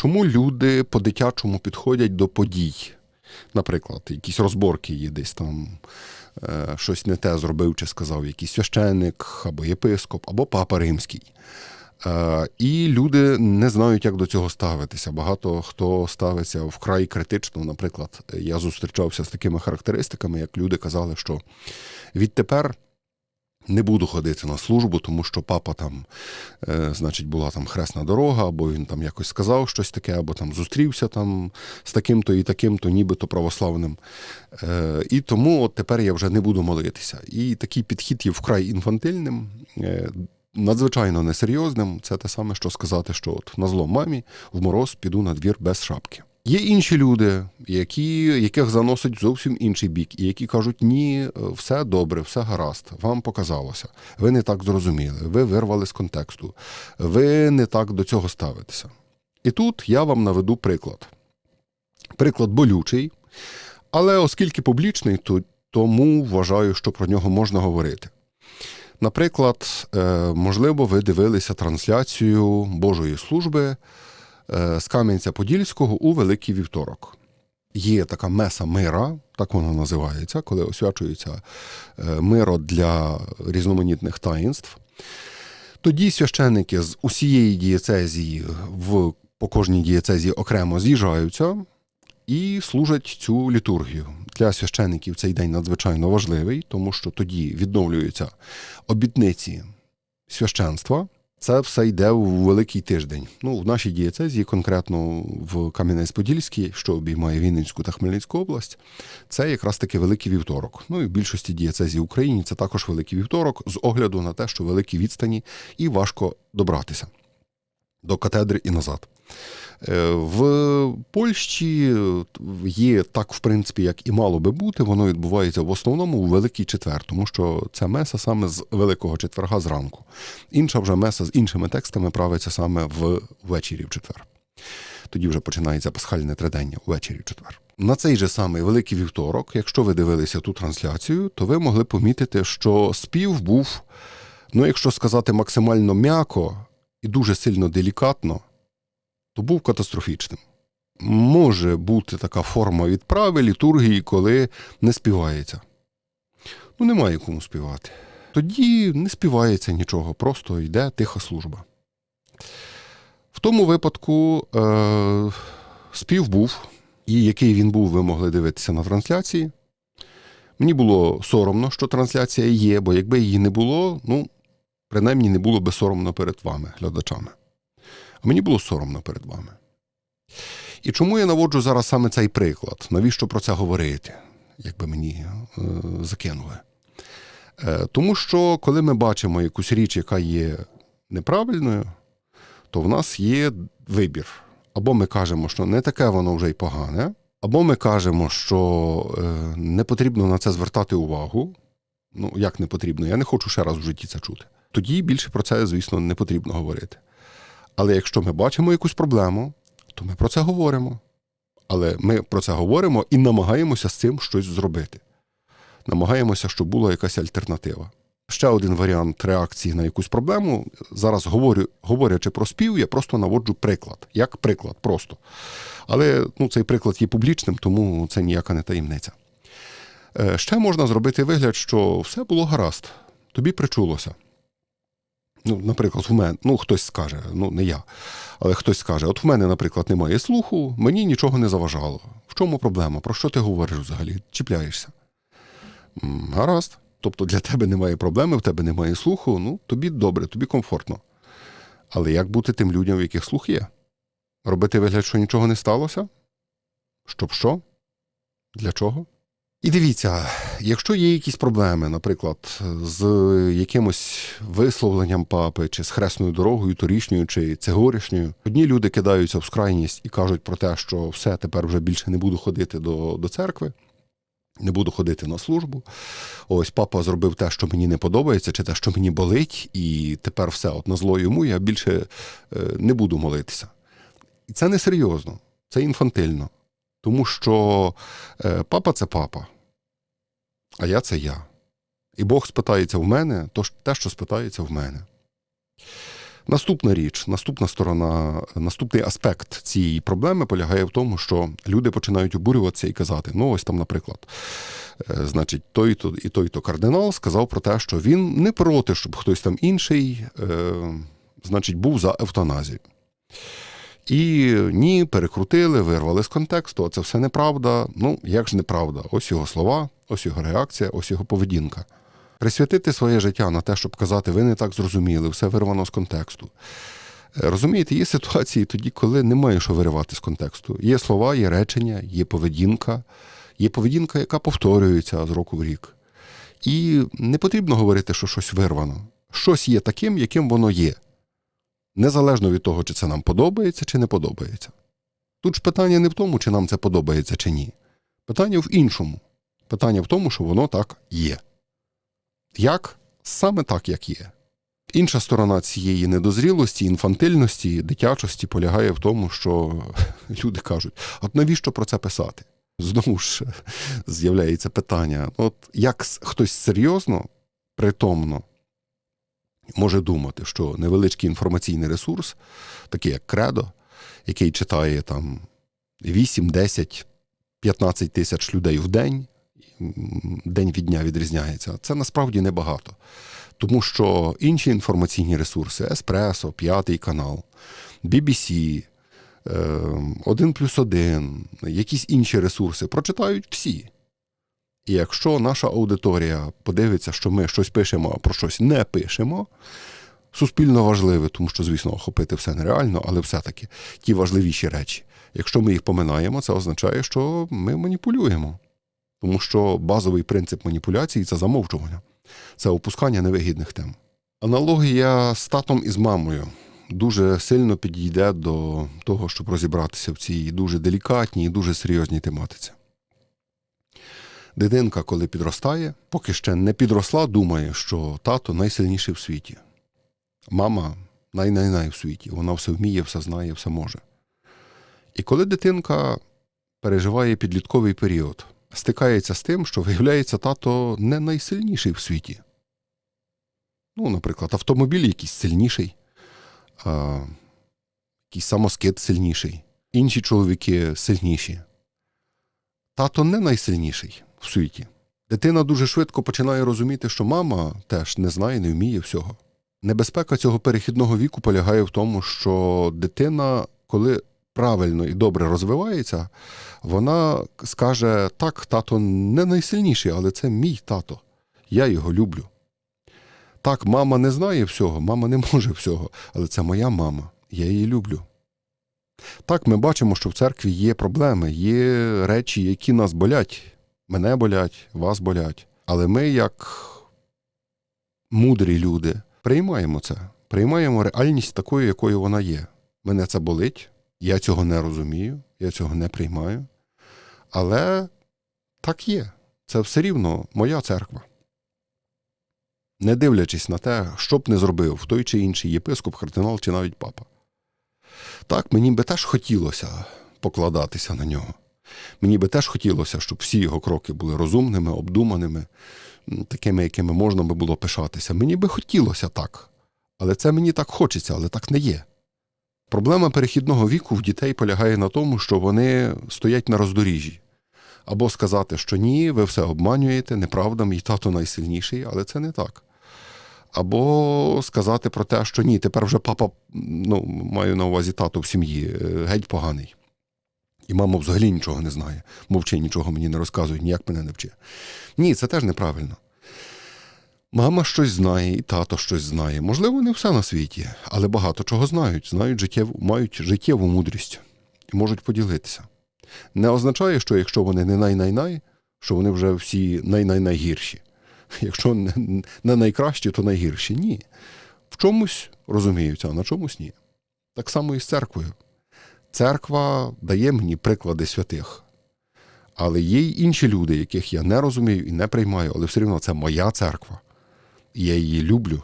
Чому люди по-дитячому підходять до подій? Наприклад, якісь розборки є десь там е, щось не те зробив чи сказав якийсь священник, або єпископ, або папа римський. Е, і люди не знають, як до цього ставитися. Багато хто ставиться вкрай критично. Наприклад, я зустрічався з такими характеристиками, як люди казали, що відтепер. Не буду ходити на службу, тому що папа там, е, значить, була там хресна дорога, або він там якось сказав щось таке, або там зустрівся там з таким-то і таким-то, нібито православним. Е, і тому от тепер я вже не буду молитися. І такий підхід є вкрай інфантильним, е, надзвичайно несерйозним. Це те саме, що сказати, що от на зло мамі в мороз піду на двір без шапки. Є інші люди, які, яких заносить зовсім інший бік, і які кажуть, ні, все добре, все гаразд, вам показалося. Ви не так зрозуміли, ви вирвали з контексту, ви не так до цього ставитеся. І тут я вам наведу приклад. Приклад болючий, але оскільки публічний, то тому вважаю, що про нього можна говорити. Наприклад, е, можливо, ви дивилися трансляцію Божої служби з Кам'янця-Подільського у Великий Вівторок. Є така меса мира, так вона називається, коли освячується е, миро для різноманітних таїнств. Тоді священники з усієї дієцезії в по кожній дієцезії окремо з'їжджаються і служать цю літургію. Для священиків цей день надзвичайно важливий, тому що тоді відновлюються обітниці священства. Це все йде у великий тиждень. Ну, в нашій дієцезії, конкретно в Кам'янець-Подільській, що обіймає Вінницьку та Хмельницьку область, це якраз таки великий вівторок. Ну і в більшості дієцезій в Україні це також великий вівторок, з огляду на те, що великі відстані і важко добратися до катедри і назад. Е, в Польщі є так, в принципі, як і мало би бути, воно відбувається в основному у Великий четвер, тому що це меса саме з Великого четверга зранку. Інша вже меса з іншими текстами правиться саме ввечері в четвер. Тоді вже починається пасхальне тридення ввечері в четвер. На цей же самий великий вівторок, якщо ви дивилися ту трансляцію, то ви могли помітити, що спів був, ну якщо сказати максимально м'яко і дуже сильно делікатно був катастрофічним. Може бути така форма відправи літургії, коли не співається. Ну, немає кому співати. Тоді не співається нічого, просто йде тиха служба. В тому випадку е, спів був, і який він був, ви могли дивитися на трансляції. Мені було соромно, що трансляція є, бо якби її не було, ну, принаймні не було би соромно перед вами, глядачами. А мені було соромно перед вами. І чому я наводжу зараз саме цей приклад? Навіщо про це говорити, якби мені е, закинули? Е, Тому що, коли ми бачимо якусь річ, яка є неправильною, то в нас є вибір. Або ми кажемо, що не таке воно вже й погане, або ми кажемо, що е, не потрібно на це звертати увагу. Ну, як не потрібно, я не хочу ще раз в житті це чути. Тоді більше про це, звісно, не потрібно говорити. Але якщо ми бачимо якусь проблему, то ми про це говоримо. Але ми про це говоримо і намагаємося з цим щось зробити. Намагаємося, щоб була якась альтернатива. Ще один варіант реакції на якусь проблему. Зараз говорю, говорячи про спів, я просто наводжу приклад. Як приклад, просто. Але ну, цей приклад є публічним, тому це ніяка не таємниця. Е, ще можна зробити вигляд, що все було гаразд, тобі причулося. Ну, Наприклад, в мене, ну хтось скаже, ну не я, але хтось скаже: от в мене, наприклад, немає слуху, мені нічого не заважало. В чому проблема? Про що ти говориш взагалі? Чіпляєшся? Гаразд. Тобто для тебе немає проблеми, в тебе немає слуху, ну тобі добре, тобі комфортно. Але як бути тим людям, в яких слух є? Робити вигляд, що нічого не сталося? Щоб що? Для чого? І дивіться, якщо є якісь проблеми, наприклад, з якимось висловленням папи, чи з хресною дорогою, торішньою, чи цегорішньою, одні люди кидаються в скрайність і кажуть про те, що все, тепер вже більше не буду ходити до, до церкви. Не буду ходити на службу. Ось папа зробив те, що мені не подобається, чи те, що мені болить, і тепер все от на зло йому я більше е, не буду молитися. І це не серйозно, це інфантильно. Тому що е, папа це папа, а я це я. І Бог спитається в мене, то те, що спитається в мене. Наступна річ, наступна сторона, наступний аспект цієї проблеми полягає в тому, що люди починають обурюватися і казати: ну, ось там, наприклад, е, значить, той-то і той-то кардинал сказав про те, що він не проти, щоб хтось там інший, е, значить, був за евтаназію. І ні, перекрутили, вирвали з контексту, а це все неправда. Ну, як ж неправда? Ось його слова, ось його реакція, ось його поведінка. Присвятити своє життя на те, щоб казати, ви не так зрозуміли, все вирвано з контексту. Е, Розумієте, є ситуації тоді, коли немає що виривати з контексту. Є слова, є речення, є поведінка, є поведінка, яка повторюється з року в рік. І не потрібно говорити, що щось вирвано. Щось є таким, яким воно є. Незалежно від того, чи це нам подобається, чи не подобається. Тут ж питання не в тому, чи нам це подобається, чи ні. Питання в іншому. Питання в тому, що воно так є. Як? Саме так, як є. Інша сторона цієї недозрілості, інфантильності, дитячості полягає в тому, що люди кажуть: от навіщо про це писати? Знову ж з'являється питання: от як хтось серйозно, притомно може думати, що невеличкий інформаційний ресурс, такий як Кредо, який читає там 8, 10, 15 тисяч людей в день, день від дня відрізняється, це насправді небагато. Тому що інші інформаційні ресурси Еспресо, П'ятий канал, BBC, 1 плюс 1, якісь інші ресурси прочитають всі. І якщо наша аудиторія подивиться, що ми щось пишемо, а про щось не пишемо, суспільно важливе, тому що, звісно, охопити все нереально, але все-таки ті важливіші речі. Якщо ми їх поминаємо, це означає, що ми маніпулюємо. Тому що базовий принцип маніпуляції це замовчування, це опускання невигідних тем. Аналогія з татом і з мамою дуже сильно підійде до того, щоб розібратися в цій дуже делікатній і дуже серйозній тематиці. Дитинка, коли підростає, поки ще не підросла, думає, що тато найсильніший в світі. Мама най-най-най в світі. Вона все вміє, все знає, все може. І коли дитинка переживає підлітковий період, стикається з тим, що виявляється, тато не найсильніший в світі. Ну, наприклад, автомобіль якийсь сильніший, а, якийсь самоскид сильніший, інші чоловіки сильніші. Тато не найсильніший в світі. Дитина дуже швидко починає розуміти, що мама теж не знає, не вміє всього. Небезпека цього перехідного віку полягає в тому, що дитина, коли правильно і добре розвивається, вона скаже: так, тато не найсильніший, але це мій тато. Я його люблю. Так, мама не знає всього, мама не може всього, але це моя мама, я її люблю. Так, ми бачимо, що в церкві є проблеми, є речі, які нас болять. Мене болять, вас болять. Але ми, як мудрі люди, приймаємо це, приймаємо реальність такою, якою вона є. Мене це болить, я цього не розумію, я цього не приймаю. Але так є. Це все рівно моя церква. Не дивлячись на те, що б не зробив той чи інший єпископ, кардинал чи навіть папа. Так, мені би теж хотілося покладатися на нього. Мені би теж хотілося, щоб всі його кроки були розумними, обдуманими, такими, якими можна би було пишатися. Мені би хотілося так. Але це мені так хочеться, але так не є. Проблема перехідного віку в дітей полягає на тому, що вони стоять на роздоріжжі. Або сказати, що ні, ви все обманюєте, неправда, мій тато найсильніший, але це не так. Або сказати про те, що ні, тепер вже папа, ну, маю на увазі тато в сім'ї, е, геть поганий. І мама взагалі нічого не знає. Мовчи, нічого мені не розказує, ніяк мене не вчи. Ні, це теж неправильно. Мама щось знає, і тато щось знає. Можливо, не все на світі, але багато чого знають, знають життєву, мають життєву мудрість і можуть поділитися. Не означає, що якщо вони не най-най-най, що вони вже всі най-най-найгірші. Якщо не найкращі, то найгірші. Ні. В чомусь розуміються, а на чомусь ні. Так само і з церквою. Церква дає мені приклади святих. Але є й інші люди, яких я не розумію і не приймаю, але все одно це моя церква. І я її люблю,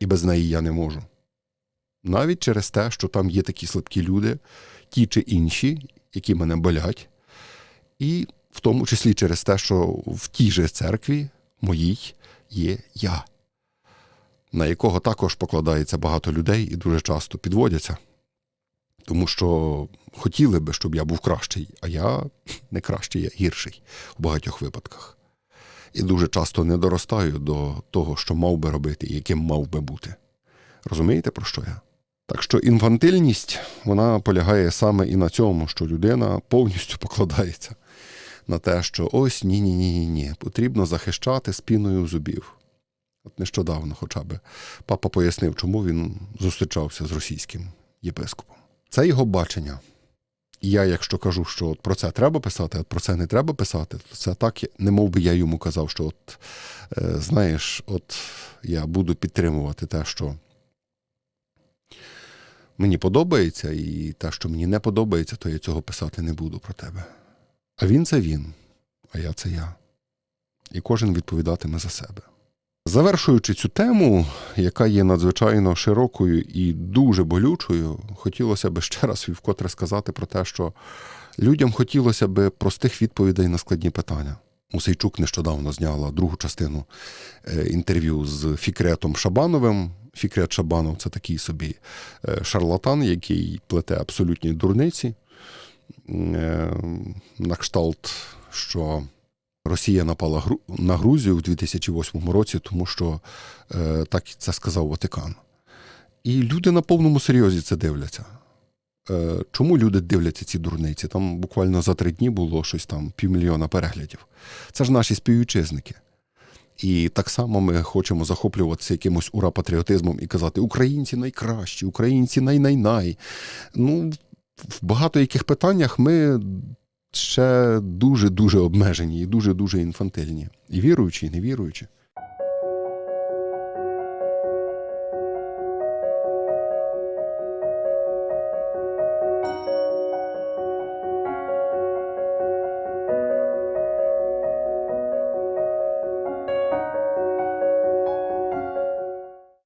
і без неї я не можу. Навіть через те, що там є такі слабкі люди, ті чи інші, які мене болять, і в тому числі через те, що в тій же церкві моїй є я. на якого також покладається багато людей і дуже часто підводяться. Тому що хотіли би, щоб я був кращий, а я не кращий, я гірший у багатьох випадках. І дуже часто не доростаю до того, що мав би робити і яким мав би бути. Розумієте, про що я? Так що інфантильність вона полягає саме і на цьому, що людина повністю покладається на те, що ось ні, ні, ні, ні, ні. Потрібно захищати спіною зубів. От нещодавно, хоча б папа пояснив, чому він зустрічався з російським єпископом. Це його бачення. Я, якщо кажу, що от про це треба писати, а про це не треба писати, то це так, не мов би я йому казав, що от, е, знаєш, от я буду підтримувати те, що мені подобається, і те, що мені не подобається, то я цього писати не буду про тебе. А він це він, а я це я. І кожен відповідатиме за себе. Завершуючи цю тему, яка є надзвичайно широкою і дуже болючою, хотілося б ще раз і вкотре сказати про те, що людям хотілося б простих відповідей на складні питання. Мусейчук нещодавно зняла другу частину е, інтерв'ю з Фікретом Шабановим. Фікрет Шабанов це такий собі е, шарлатан, який плете абсолютні дурниці. Е, На кшталт, що Росія напала на Грузію в 2008 році, тому що е, так це сказав Ватикан. І люди на повному серйозі це дивляться. Е, чому люди дивляться ці дурниці? Там буквально за три дні було щось там півмільйона переглядів. Це ж наші співвітчизники. І так само ми хочемо захоплюватися якимось ура-патріотизмом і казати: українці найкращі, українці най-най-най. Ну, в багато яких питаннях ми ще дуже-дуже обмежені і дуже-дуже інфантильні. І віруючі, і не віруючі.